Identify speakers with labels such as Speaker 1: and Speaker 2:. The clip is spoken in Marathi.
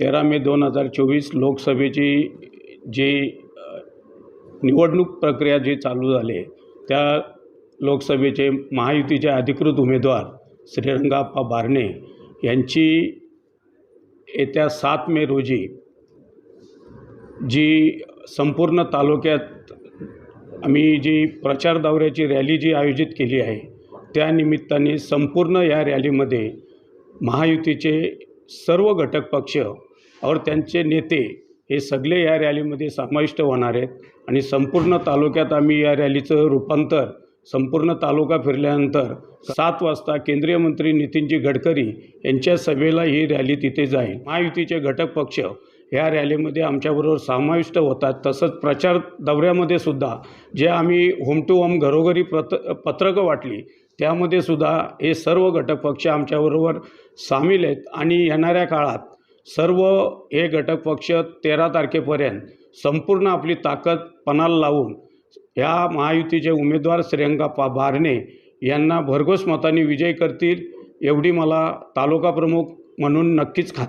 Speaker 1: तेरा मे दोन हजार चोवीस लोकसभेची जी निवडणूक प्रक्रिया जी चालू झाली त्या लोकसभेचे महायुतीचे अधिकृत उमेदवार श्रीरंगाप्पा बारणे यांची येत्या सात मे रोजी जी संपूर्ण तालुक्यात आम्ही जी प्रचार दौऱ्याची रॅली जी आयोजित केली आहे त्यानिमित्ताने संपूर्ण या रॅलीमध्ये महायुतीचे सर्व घटक पक्ष और त्यांचे नेते हे सगळे या रॅलीमध्ये समाविष्ट होणार आहेत. आणि संपूर्ण तालुक्यात आम्ही या रॅलीचं रूपांतर संपूर्ण तालुका फिरल्यानंतर सात वाजता केंद्रीय मंत्री नितीनजी गडकरी यांच्या सभेला ही रॅली तिथे जाईल. महायुतीचे घटक पक्ष ह्या रॅलीमध्ये आमच्याबरोबर समाविष्ट होतात. तसंच प्रचार दौऱ्यामध्ये सुद्धा जे आम्ही होम टू होम घरोघरी प्रत पत्रकं वाटली त्यामध्ये सुद्धा हे सर्व घटक पक्ष आमच्याबरोबर सामील आहेत. आणि येणाऱ्या काळात सर्व हे घटक पक्ष तेरा तारखेपर्यंत संपूर्ण आपली ताकद पणाला लावून ह्या महायुतीचे उमेदवार श्रियंका बारणे यांना भरघोस मताने विजय करतील एवढी मला तालुका प्रमुख म्हणून नक्कीच खात्री